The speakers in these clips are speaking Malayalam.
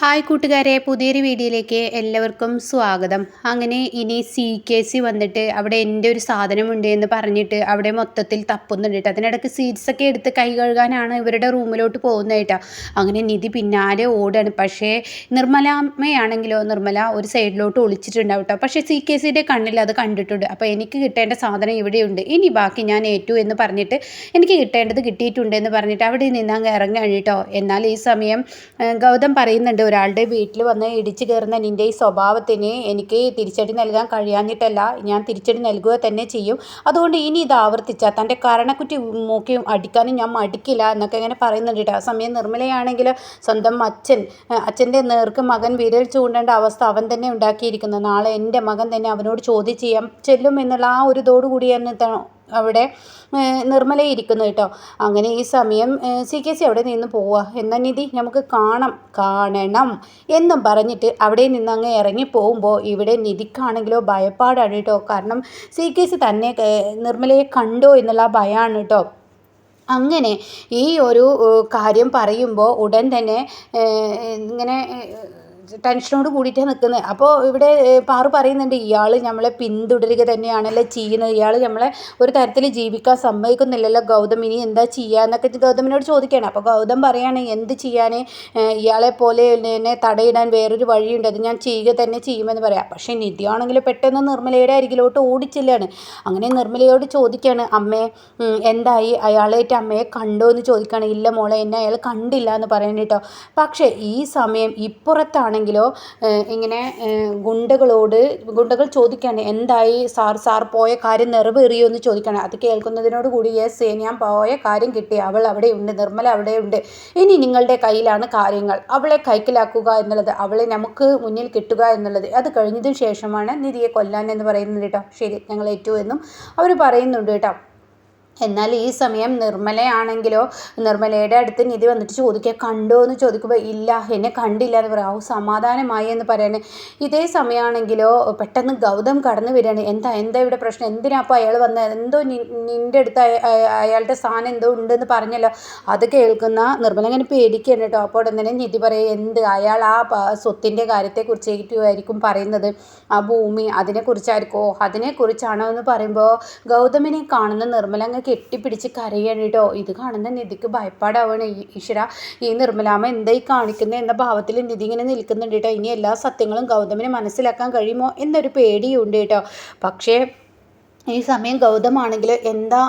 ഹായ് കൂട്ടുകാരെ പുതിയൊരു വീഡിയോയിലേക്ക് എല്ലാവർക്കും സ്വാഗതം. അങ്ങനെ ഇനി സി കെ സി വന്നിട്ട് അവിടെ എന്റെ ഒരു സാധനമുണ്ട് എന്ന് പറഞ്ഞിട്ട് അവിടെ മൊത്തത്തിൽ തപ്പുന്നുണ്ട് കേട്ടോ. അതിനിടയ്ക്ക് സീറ്റ്സൊക്കെ എടുത്ത് കൈ കഴുകാനാണ് ഇവരുടെ റൂമിലോട്ട് പോകുന്നത് കേട്ടോ. അങ്ങനെ നിധി പിന്നാലെ ഓടാണ് പക്ഷേ നിർമ്മലാമ്മയാണെങ്കിലോ നിർമ്മല ഒരു സൈഡിലോട്ട് ഒളിച്ചിട്ടുണ്ടാവും കേട്ടോ. പക്ഷേ സി കെ സിയുടെ കണ്ണിൽ അത് കണ്ടിട്ടുണ്ട്. അപ്പോൾ എനിക്ക് കിട്ടേണ്ട സാധനം ഇവിടെയുണ്ട്. ഇനി ബാക്കി ഞാൻ ഏറ്റു എന്ന് പറഞ്ഞിട്ട് എനിക്ക് കിട്ടേണ്ടത് കിട്ടിയിട്ടുണ്ട് എന്ന് പറഞ്ഞിട്ട് അവിടെ നിന്ന് അങ്ങ് ഇറങ്ങാണ് കേട്ടോ. എന്നാൽ ഈ സമയം ഗൗതം പറയുന്നുണ്ട് ഒരാളുടെ വീട്ടിൽ വന്ന് ഇടിച്ചു കയറുന്ന നിന്റെ ഈ സ്വഭാവത്തിന് എനിക്ക് തിരിച്ചടി നൽകാൻ കഴിയാഞ്ഞിട്ടല്ല. ഞാൻ തിരിച്ചടി നൽകുക തന്നെ ചെയ്യും. അതുകൊണ്ട് ഇനി ഇത് ആവർത്തിച്ചാൽ തന്റെ കരണക്കുറ്റി മൂക്കി അടിക്കാനും ഞാൻ മടിക്കില്ല എന്നൊക്കെ ഇങ്ങനെ പറയുന്നുണ്ട് ആ സമയം നിർമ്മലയാണെങ്കിൽ സ്വന്തം അച്ഛൻ അച്ഛന്റെ നേർക്ക് മകൻ വിരൽ ചൂണ്ടേണ്ട അവസ്ഥ അവൻ തന്നെ ഉണ്ടാക്കിയിരിക്കുന്നത് നാളെ എന്റെ മകൻ തന്നെ അവനോട് ചോദ്യം ചെയ്യാം. ചെല്ലും എന്നുള്ള ആ ഒരു ഇതോടുകൂടിയാണ് അവിടെ നിർമ്മല ഇരിക്കുന്നു കേട്ടോ. അങ്ങനെ ഈ സമയം സി കെ സി അവിടെ നിന്ന് പോവുക. എന്നാ നിധി നമുക്ക് കാണാം കാണണം എന്നും പറഞ്ഞിട്ട് അവിടെ നിന്ന് അങ്ങ് ഇറങ്ങി പോകുമ്പോൾ ഇവിടെ നിധിക്കാണെങ്കിലോ ഭയപ്പാടാണ് കേട്ടോ. കാരണം സി കെ സി തന്നെ നിർമ്മലയെ കണ്ടോ എന്നുള്ള ഭയമാണ് കേട്ടോ. അങ്ങനെ ഈ ഒരു കാര്യം പറയുമ്പോൾ ഉടൻ തന്നെ ഇങ്ങനെ ടെൻഷനോട് കൂടിയിട്ടാണ് നിൽക്കുന്നത് അപ്പോൾ ഇവിടെ പാറു പറയുന്നുണ്ട് ഇയാൾ നമ്മളെ പിന്തുടരുക തന്നെയാണല്ലോ ചെയ്യുന്നത്. ഇയാൾ നമ്മളെ ഒരു തരത്തിൽ ജീവിക്കാൻ സമ്മതിക്കുന്നില്ലല്ലോ ഗൗതം. ഇനി എന്താ ചെയ്യുക എന്നൊക്കെ ഗൗതമിനോട് ചോദിക്കുകയാണ് അപ്പോൾ ഗൗതം പറയാണ് എന്ത് ചെയ്യാൻ ഇയാളെ പോലെ എന്നെ തടയിടാൻ വേറൊരു വഴിയുണ്ട്. അത് ഞാൻ ചെയ്യുക തന്നെ ചെയ്യുമെന്ന് പറയാം. പക്ഷേ നിധിയാണെങ്കിൽ പെട്ടെന്ന് നിർമ്മലയുടെ അരികിലോട്ട് ഓടിച്ചില്ലാണ്. അങ്ങനെ നിർമ്മലയോട് ചോദിക്കുകയാണ് അമ്മേ എന്തായി? അയാളായിട്ട് അമ്മയെ കണ്ടോ എന്ന് ചോദിക്കുകയാണ് ഇല്ല മോളെ എന്നെ അയാൾ കണ്ടില്ല എന്ന് പറയാൻ കേട്ടോ. പക്ഷേ ഈ സമയം ഇപ്പുറത്താണ് ആണെങ്കിലോ ഇങ്ങനെ ഗുണ്ടകളോട് ഗുണ്ടകൾ ചോദിക്കുകയാണ് എന്തായി സാർ സാർ പോയ കാര്യം നിറവേറിയോ എന്ന് ചോദിക്കുകയാണ് അത് കേൾക്കുന്നതിനോട് കൂടി യെസ് ഞാൻ പോയ കാര്യം കിട്ടി. അവൾ അവിടെയുണ്ട് നിർമ്മല അവിടെയുണ്ട്. ഇനി നിങ്ങളുടെ കയ്യിലാണ് കാര്യങ്ങൾ. അവളെ കൈക്കലാക്കുക എന്നുള്ളത് അവളെ നമുക്ക് മുന്നിൽ കിട്ടുക എന്നുള്ളത്. അത് കഴിഞ്ഞതിന് ശേഷമാണ് നിധിയെ കൊല്ലാൻ എന്ന് പറയുന്നത് കേട്ടോ. ശരി ഞങ്ങൾ ഏറ്റു എന്നും അവർ പറയുന്നുണ്ട് കേട്ടോ. എന്നാൽ ഈ സമയം നിർമ്മലയാണെങ്കിലോ നിർമ്മലയുടെ അടുത്ത് നിധി വന്നിട്ട് ചോദിക്കുക കണ്ടോ? എന്ന് ചോദിക്കുമ്പോൾ ഇല്ല എന്നെ കണ്ടില്ല എന്ന് പറയാം. ഓ സമാധാനമായി എന്ന് പറയണേ. ഇതേ സമയമാണെങ്കിലോ പെട്ടെന്ന് ഗൗതം കടന്നു വരികയാണ്. എന്താ എന്താ ഇവിടെ പ്രശ്നം? എന്തിനാ അപ്പോൾ അയാൾ വന്ന? എന്തോ നിന്റെ അടുത്ത് അയാളുടെ സാധനം എന്തോ ഉണ്ടെന്ന് പറഞ്ഞല്ലോ. അത് കേൾക്കുന്ന നിർമ്മല ഇങ്ങനെ പേടിക്കുകയാണ് കേട്ടോ. അപ്പോൾ ഉടൻ തന്നെ നിധി പറയും എന്ത്? അയാൾ ആ സ്വത്തിന്റെ കാര്യത്തെക്കുറിച്ചായിരിക്കും പറയുന്നത്. ആ ഭൂമി അതിനെക്കുറിച്ചായിരിക്കോ? അതിനെക്കുറിച്ചാണോ? എന്ന് പറയുമ്പോൾ ഗൗതമിനെ കാണുന്ന നിർമ്മല അങ്ങ് കെട്ടിപ്പിടിച്ച് കരയാണ് കേട്ടോ ഇത് കാണുന്ന നിധിക്ക് ഭയപ്പാടാവാണ്. ഈശ്വര ഈ നിർമ്മലാമ്മ എന്തായി കാണിക്കുന്നത് എന്ന ഭാവത്തിൽ നിധി ഇങ്ങനെ നിൽക്കുന്നുണ്ട് കേട്ടോ. ഇനി എല്ലാ സത്യങ്ങളും ഗൗതമിന് മനസ്സിലാക്കാൻ കഴിയുമോ? എന്നൊരു പേടിയുണ്ട് കേട്ടോ. പക്ഷേ ഈ സമയം ഗൗതമാണെങ്കിൽ എന്താ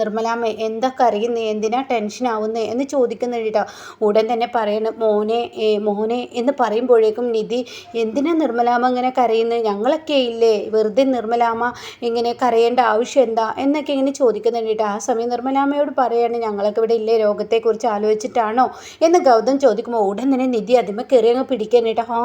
നിർമ്മലാമ്മേ എന്താ കരയുന്നേ എന്തിനാ ടെൻഷൻ ആവുന്നേ? എന്ന് ചോദിക്കുന്നുണ്ട് കേട്ടോ ഉടൻ തന്നെ പറയണം മോനെ മോനെ എന്ന് പറയുമ്പോഴേക്കും നിധി എന്തിനാ നിർമ്മലാമ്മ ഇങ്ങനെ കരയുന്നത് ഞങ്ങളൊക്കെ ഇല്ലേ? വെറുതെ നിർമ്മലാമ്മ ഇങ്ങനെ കരയേണ്ട ആവശ്യം എന്താ? എന്നൊക്കെ ഇങ്ങനെ ചോദിക്കുന്നുണ്ട് കേട്ടോ ആ സമയം നിർമ്മലാമ്മയോട് പറയാണ് ഞങ്ങളൊക്കെ ഇവിടെ ഇല്ലേ? രോഗത്തെക്കുറിച്ച് ആലോചിച്ചിട്ടാണോ? എന്ന് ഗൗതം ചോദിക്കുമ്പോൾ ഉടൻ തന്നെ നിധി അതിമ കയറി അങ്ങ് പിടിക്കാൻ കേട്ടോ ആ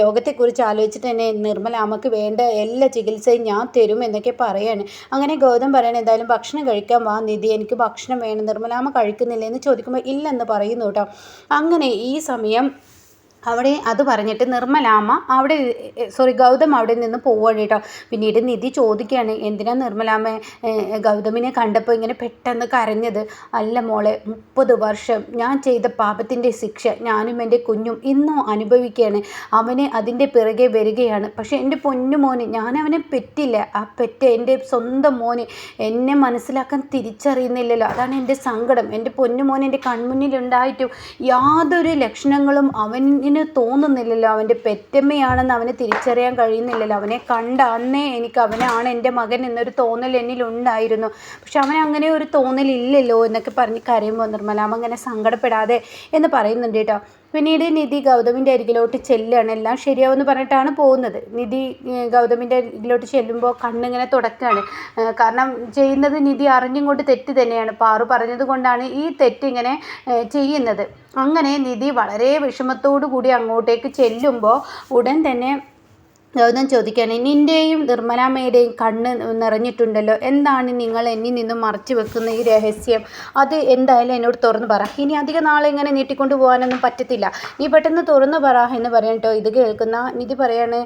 രോഗത്തെക്കുറിച്ച് ആലോചിച്ചിട്ട് തന്നെ നിർമ്മലാമ്മക്ക് വേണ്ട എല്ലാ ചികിത്സയും ഞാൻ തരും എന്നൊക്കെ പറയാണ്. അങ്ങനെ ഗൗതം പറയണ എന്തായാലും ഭക്ഷണം കഴിക്കാൻ വാ നിധി എനിക്ക് ഭക്ഷണം വേണം. നിർമ്മലാമ്മ കഴിക്കുന്നില്ല? എന്ന് ചോദിക്കുമ്പോൾ ഇല്ലെന്ന് പറയുന്നു കേട്ടോ അങ്ങനെ ഈ സമയം അവിടെ അത് പറഞ്ഞിട്ട് നിർമ്മലാമ്മ അവിടെ സോറി ഗൗതം അവിടെ നിന്ന് പോവുകയാണ് കേട്ടോ. പിന്നീട് നിധി ചോദിക്കുകയാണ് എന്തിനാ നിർമ്മലാമ്മ ഗൗതമിനെ കണ്ടപ്പോൾ ഇങ്ങനെ പെട്ടെന്ന് കരഞ്ഞത്? അല്ല മോളെ മുപ്പത് വർഷം ഞാൻ ചെയ്ത പാപത്തിന്റെ ശിക്ഷ ഞാനും എന്റെ കുഞ്ഞും ഇന്നും അനുഭവിക്കുകയാണ്. അവനെ അതിന്റെ പിറകെ വരികയാണ്. പക്ഷേ എന്റെ പൊന്നു മോന് ഞാൻ അവനെ പെറ്റില്ല. ആ പെറ്റ എന്റെ സ്വന്തം മോന് എന്നെ മനസ്സിലാക്കാൻ തിരിച്ചറിയുന്നില്ലല്ലോ. അതാണ് എന്റെ സങ്കടം. എന്റെ പൊന്നു മോൻ എന്റെ കൺമുന്നിലുണ്ടായിട്ടും യാതൊരു ലക്ഷണങ്ങളും അവന് അവന് തോന്നുന്നില്ലല്ലോ. അവന്റെ പെറ്റമ്മയാണെന്ന് അവന് തിരിച്ചറിയാൻ കഴിയുന്നില്ലല്ലോ. അവനെ കണ്ട അന്നേ എനിക്ക് അവനാണ് എന്റെ മകൻ എന്നൊരു തോന്നൽ എന്നിലുണ്ടായിരുന്നു പക്ഷെ അവൻ അങ്ങനെ ഒരു തോന്നലില്ലല്ലോ എന്നൊക്കെ പറഞ്ഞ് കരയുമ്പോൾ നിർമ്മലാമ അങ്ങനെ സങ്കടപ്പെടാതെ എന്ന് പറയുന്നുണ്ട് കേട്ടോ. പിന്നീട് നിധി ഗൗതമിന്റെ അരികിലോട്ട് ചെല്ലുകയാണ്. എല്ലാം ശരിയാവുമെന്ന് പറഞ്ഞിട്ടാണ് പോകുന്നത്. നിധി ഗൗതമിന്റെ അരികിലോട്ട് ചെല്ലുമ്പോൾ കണ്ണിങ്ങനെ തുടക്കുകയാണ്. കാരണം ചെയ്യുന്നത് നിധി അറിഞ്ഞും കൊണ്ട് തെറ്റ് തന്നെയാണ്. പാറു പറഞ്ഞത് കൊണ്ടാണ് ഈ തെറ്റിങ്ങനെ ചെയ്യുന്നത്. അങ്ങനെ നിധി വളരെ വിഷമത്തോടു കൂടി അങ്ങോട്ടേക്ക് ചെല്ലുമ്പോൾ ഉടൻ തന്നെ ഗൗതം ചോദിക്കുകയാണ് നിന്റെയും നിർമ്മലാമ്മയുടെയും കണ്ണ് നിറഞ്ഞിട്ടുണ്ടല്ലോ. എന്താണ് നിങ്ങൾ എന്നിൽ നിന്നും മറച്ചു വെക്കുന്ന ഈ രഹസ്യം? അത് എന്തായാലും എന്നോട് തുറന്നു പറ. ഇനി അധിക നാളെ ഇങ്ങനെ നീട്ടിക്കൊണ്ട് പോകാനൊന്നും പറ്റത്തില്ല. നീ പെട്ടെന്ന് തുറന്നു പറ എന്ന് പറയട്ടോ ഇത് കേൾക്കുന്ന നിധി പറയാണ്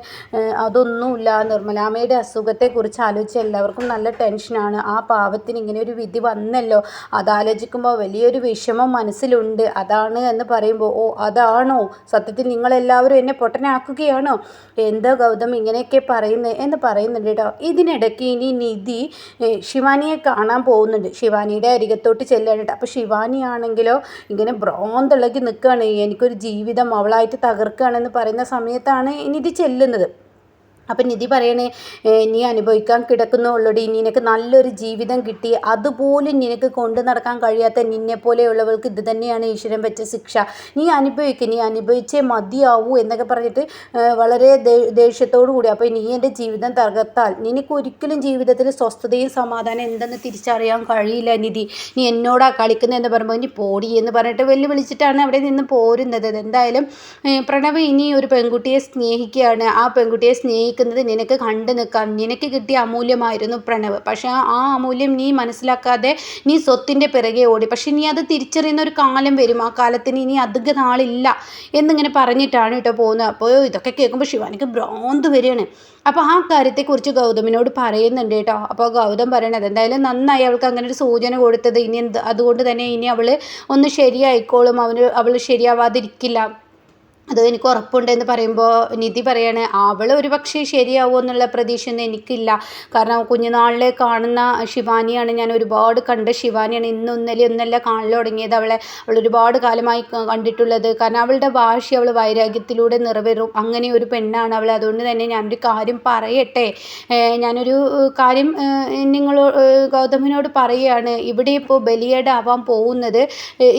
അതൊന്നുമില്ല. നിർമ്മലാമ്മയുടെ അസുഖത്തെക്കുറിച്ച് ആലോചിച്ച് എല്ലാവർക്കും നല്ല ടെൻഷനാണ് ആ പാവത്തിന് ഇങ്ങനെ ഒരു വിധി വന്നല്ലോ. അതാലോചിക്കുമ്പോൾ വലിയൊരു വിഷമം മനസ്സിലുണ്ട്. അതാണ് എന്ന് പറയുമ്പോൾ ഓ അതാണോ? സത്യത്തിൽ നിങ്ങളെല്ലാവരും എന്നെ പൊട്ടനാക്കുകയാണോ? എന്താ ഗൗതം ഇങ്ങനെയൊക്കെ പറയുന്നത് എന്ന് പറയുന്നുണ്ട് കേട്ടോ. ഇതിനിടയ്ക്ക് ഇനി നിധി ശിവാനിയെ കാണാൻ പോകുന്നുണ്ട്. ശിവാനിയുടെ അരികത്തോട്ട് ചെല്ലാനായിട്ട് അപ്പോൾ ശിവാനിയാണെങ്കിലോ ഇങ്ങനെ ബ്രോന്തിളകി നിൽക്കുകയാണ്. എനിക്കൊരു ജീവിതം അവളായിട്ട് തകർക്കുകയാണെന്ന് പറയുന്ന സമയത്താണ് നിധി ചെല്ലുന്നത്. അപ്പം നിധി പറയണേ നീ അനുഭവിക്കാൻ കിടക്കുന്നുള്ളടി നിനക്ക് നല്ലൊരു ജീവിതം കിട്ടി. അതുപോലും നിനക്ക് കൊണ്ടു നടക്കാൻ കഴിയാത്ത നിന്നെ പോലെയുള്ളവൾക്ക് ഇത് തന്നെയാണ് ഈശ്വരൻ വെച്ച ശിക്ഷ. നീ അനുഭവിക്കുക നീ അനുഭവിച്ചേ മതിയാവൂ എന്നൊക്കെ പറഞ്ഞിട്ട് വളരെ ദേഷ്യത്തോടു കൂടി അപ്പോൾ നീ എന്റെ ജീവിതം തകർത്താൽ നിനക്ക് ഒരിക്കലും ജീവിതത്തിൽ സ്വസ്ഥതയും സമാധാനം എന്തെന്ന് തിരിച്ചറിയാൻ കഴിയില്ല നിധി. നീ എന്നോടാ കളിക്കുന്നതെന്ന് പറയുമ്പോൾ നീ പോടി എന്ന് പറഞ്ഞിട്ട് വെല്ലുവിളിച്ചിട്ടാണ് അവിടെ നിന്ന് പോരുന്നത്. എന്തായാലും പ്രണവ് ഇനി ഒരു പെൺകുട്ടിയെ സ്നേഹിക്കുകയാണ്. ആ പെൺകുട്ടിയെ സ്നേഹിക്കുന്നത് നിനക്ക് കണ്ടു നിൽക്കാം. നിനക്ക് കിട്ടിയ അമൂല്യമായിരുന്നു പ്രണവ്. പക്ഷേ ആ അമൂല്യം നീ മനസ്സിലാക്കാതെ നീ സ്വത്തിന്റെ പിറകെ ഓടി. പക്ഷേ നീ അത് തിരിച്ചറിയുന്ന ഒരു കാലം വരും. ആ കാലത്തിന് ഇനി അധിക നാളില്ല എന്നിങ്ങനെ പറഞ്ഞിട്ടാണ് കേട്ടോ പോകുന്നത്. അപ്പോൾ ഇതൊക്കെ കേൾക്കുമ്പോൾ ശിവാനിക്ക് ഭ്രാന്ത് വരികയാണ്. അപ്പോൾ ആ കാര്യത്തെക്കുറിച്ച് ഗൗതമിനോട് പറയുന്നുണ്ട് കേട്ടോ. അപ്പോൾ ഗൗതം പറയണത് എന്തായാലും നന്നായി അവൾക്ക് അങ്ങനെ ഒരു സൂചന കൊടുത്തത്. ഇനി എന്ത് അതുകൊണ്ട് തന്നെ ഇനി അവൾ ഒന്ന് ശരിയായിക്കോളും. അവന് അവൾ ശരിയാവാതിരിക്കില്ല. അത് എനിക്ക് ഉറപ്പുണ്ട് എന്ന് പറയുമ്പോൾ നിധി പറയാണ് അവൾ ഒരു പക്ഷേ ശരിയാവും എന്നുള്ള പ്രതീക്ഷയൊന്നും എനിക്കില്ല. കാരണം കുഞ്ഞുനാളിലെ കാണുന്ന ശിവാനിയാണ് ഞാൻ ഒരുപാട് കണ്ട ശിവാനിയാണ്. ഇന്നും ഇന്നലെ ഒന്നല്ല കാണൽ തുടങ്ങിയത് അവളെ. അവൾ ഒരുപാട് കാലമായി കണ്ടിട്ടുള്ളത്. കാരണം അവളുടെ ഭാഷ അവൾ വൈരാഗ്യത്തിലൂടെ നിറവേറും. അങ്ങനെ ഒരു പെണ്ണാണ് അവൾ അതുകൊണ്ട് തന്നെ ഞാനൊരു കാര്യം പറയട്ടെ. ഞാനൊരു കാര്യം നിങ്ങൾ ഗൗതമിനോട് പറയുകയാണ് ഇവിടെ ഇപ്പോൾ ബലിയേടാവാൻ പോകുന്നത്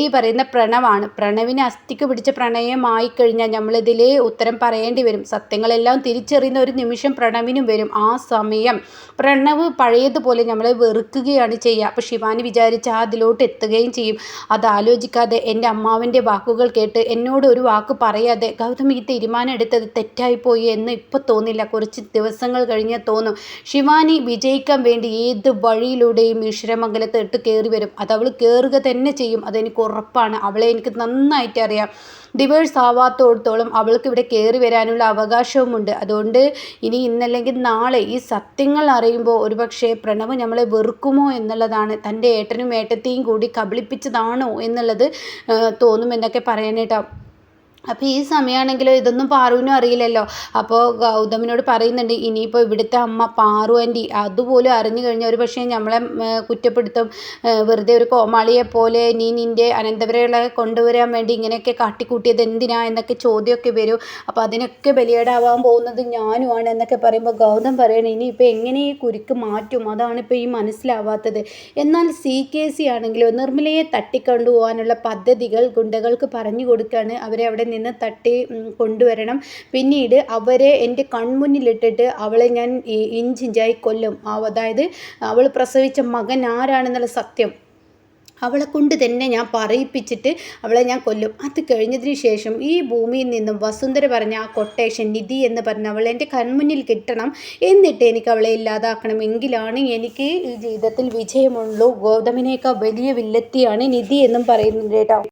ഈ പറയുന്ന പ്രണവാണ്. പ്രണവിനെ അസ്ഥിക്ക് പിടിച്ച പ്രണയമായി കഴിഞ്ഞാൽ നമ്മളിതിൽ ഉത്തരം പറയേണ്ടി വരും. സത്യങ്ങളെല്ലാം തിരിച്ചറിയുന്ന ഒരു നിമിഷം പ്രണവിനും വരും ആ സമയം. പ്രണവ് പഴയതുപോലെ നമ്മളെ വെറുക്കുകയാണ് ചെയ്യുക. അപ്പോൾ ശിവാനി വിചാരിച്ച അതിലോട്ട് എത്തുകയും ചെയ്യും. അത് ആലോചിക്കാതെ എന്റെ അമ്മാവിന്റെ വാക്കുകൾ കേട്ട് എന്നോട് ഒരു വാക്ക് പറയാതെ ഗൗതം ഈ തീരുമാനം എടുത്തത് തെറ്റായിപ്പോയി എന്ന് ഇപ്പോൾ തോന്നില്ല. കുറച്ച് ദിവസങ്ങൾ കഴിഞ്ഞ് തോന്നും. ശിവാനി വിജയിക്കാൻ വേണ്ടി ഏത് വഴിയിലൂടെയും ഈശ്വരമംഗലത്ത് ഇട്ട് കയറി വരും. അത് അവൾ കയറുക തന്നെ ചെയ്യും. അതെനിക്ക് ഉറപ്പാണ്. അവളെ എനിക്ക് നന്നായിട്ട് അറിയാം ഡിവേഴ്സ് ആവാത്തോടത്തോളം അവൾക്ക് ഇവിടെ കയറി വരാനുള്ള അവകാശവുമുണ്ട്. അതുകൊണ്ട് ഇനി ഇന്നല്ലെങ്കിൽ നാളെ ഈ സത്യങ്ങൾ അറിയുമ്പോൾ ഒരുപക്ഷെ പ്രണവ് നമ്മളെ വെറുക്കുമോ എന്നുള്ളതാണ്. തന്റെ ഏട്ടനും ഏട്ടത്തെയും കൂടി കബളിപ്പിച്ചതാണോ എന്നുള്ളത് തോന്നുമെന്നൊക്കെ പറയാനേട്ടോ അപ്പോൾ ഈ സമയമാണെങ്കിലോ ഇതൊന്നും പാറുവിനും അറിയില്ലല്ലോ. അപ്പോൾ ഗൗതമിനോട് പറയുന്നുണ്ട് ഇനിയിപ്പോൾ ഇവിടുത്തെ അമ്മ പാറു ആന്റി അതുപോലും അറിഞ്ഞു കഴിഞ്ഞാൽ ഒരു പക്ഷേ നമ്മളെ കുറ്റപ്പെടുത്തും. വെറുതെ ഒരു കോമാളിയെ പോലെ നീ നിന്റെ അനന്തപുരകളെ കൊണ്ടുവരാൻ വേണ്ടി ഇങ്ങനെയൊക്കെ കാട്ടിക്കൂട്ടിയത് എന്തിനാ എന്നൊക്കെ ചോദ്യമൊക്കെ വരും. അപ്പോൾ അതിനൊക്കെ ബലിയേടാവാൻ പോകുന്നത് ഞാനുമാണ് എന്നൊക്കെ പറയുമ്പോൾ ഗൗതം പറയണം ഇനിയിപ്പോൾ എങ്ങനെ ഈ കുരുക്ക് മാറ്റും? അതാണ് ഇപ്പോൾ ഈ മനസ്സിലാവാത്തത്. എന്നാൽ സി കെ സി ആണെങ്കിലോ നിർമ്മലയെ തട്ടിക്കൊണ്ടുപോകാനുള്ള പദ്ധതികൾ ഗുണ്ടകൾക്ക് പറഞ്ഞു കൊടുക്കുകയാണ് അവരെ അവിടെ നിന്ന് തട്ടി കൊണ്ടുവരണം. പിന്നീട് അവരെ എന്റെ കൺമുന്നിലിട്ടിട്ട് അവളെ ഞാൻ ഇഞ്ചിഞ്ചായി കൊല്ലും. അതായത് അവൾ പ്രസവിച്ച മകൻ ആരാണെന്നുള്ള സത്യം അവളെ കൊണ്ട് തന്നെ ഞാൻ പറയിപ്പിച്ചിട്ട് അവളെ ഞാൻ കൊല്ലും. അത് കഴിഞ്ഞതിന് ശേഷം ഈ ഭൂമിയിൽ നിന്നും വസുന്ധര പറഞ്ഞ ആ കൊട്ടേഷൻ നിധി എന്ന് പറഞ്ഞ അവളെ എന്റെ കൺമുന്നിൽ കിട്ടണം എന്നിട്ട് എനിക്ക് അവളെ ഇല്ലാതാക്കണം. എങ്കിലാണ് എനിക്ക് ഈ ജീവിതത്തിൽ വിജയമുള്ളൂ. ഗൗതമിനേക്കാൾ വലിയ വില്ലത്തിയാണ് നിധി എന്നും പറയുന്നുണ്ട് കേട്ടോ.